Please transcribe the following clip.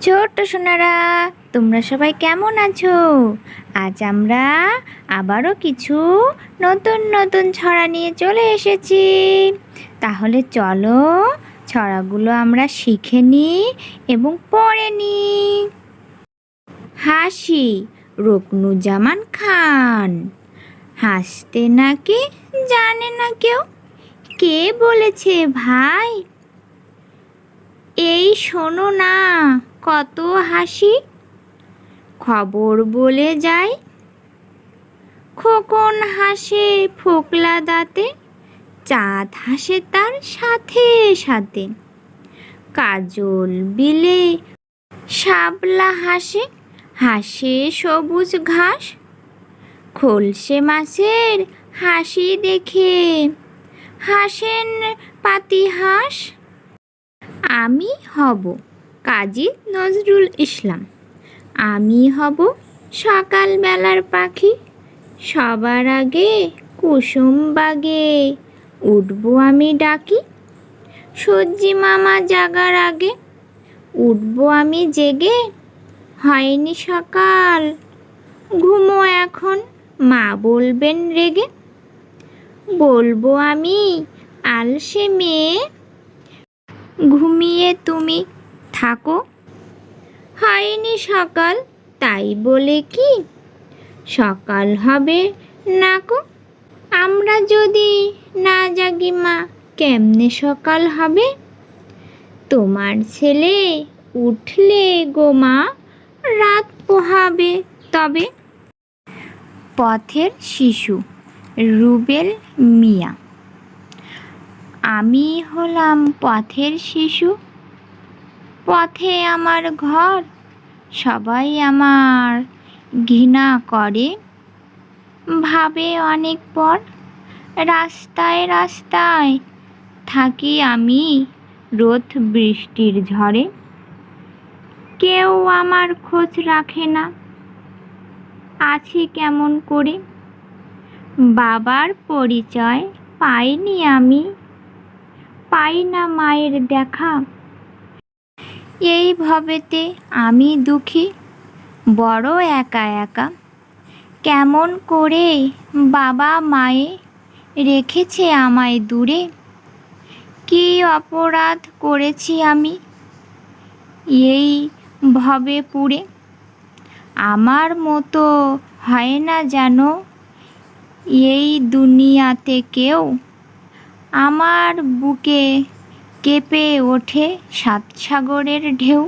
ছোট্ট সোনারা, তোমরা সবাই কেমন আছো? আজ আমরা আবারও কিছু নতুন নতুন ছড়া নিয়ে চলে এসেছি। তাহলে চলো ছড়াগুলো আমরা শিখে নিই এবং পড়ে নিই। হাসি, রুকনুজ্জামান খান। হাসতে নাকি জানে না কেউ। কে বলেছে ভাই? শোনো না, কত হাসি। খবর বলে যায়, খোকন হাসে ফোকলা দাঁতে, চাঁদ হাসে তার সাথে সাথে। কাজল বিলে শাপলা হাসে হাসে সবুজ ঘাস। খোলসে মাছের হাসি দেখে, হাসেন পাতি হাঁস আমি হব কাজী নজরুল ইসলাম। আমি হব সকালবেলার পাখি। সবার আগে কুসুম বাগে উঠবো আমি ডাকি। সূর্যি মামা জাগার আগে উঠবো আমি জেগে। হয়নি সকাল, ঘুমো এখন, মা বলবেন রেগে। বলব আমি আলসে মেয়ে ঘুমিয়ে তুমি থাকো। হয়নি সকাল তাই বলে কি? সকাল হবে নাকো আমরা যদি না জাগি মা কেমনে সকাল হবে? তোমার ছেলে উঠলে গো মা রাত পোহাবে তবে। পথের শিশু রুবেল মিয়া। আমি হলাম পথের শিশু। পথে আমার ঘর, সবাই আমার ঘৃণা করে। ভাবে অনেক পর, রাস্তায় রাস্তায় থাকি আমি রোদ বৃষ্টির ঝড়ে। কেউ আমার খোঁজ রাখে না, আছি কেমন করে? বাবার পরিচয় পাইনি আমি পাই না মায়ের দেখা। এই ভবেতে আমি দুঃখী, বড় একা একা। কেমন করে বাবা মায়ে রেখেছে আমায় দূরে। কি অপরাধ করেছি আমি এই ভবে পুড়ে। আমার মতো হয় না যেন এই দুনিয়াতে কেউ। আমার বুকে কেঁপে ওঠে সাত সাগরের ঢেউ।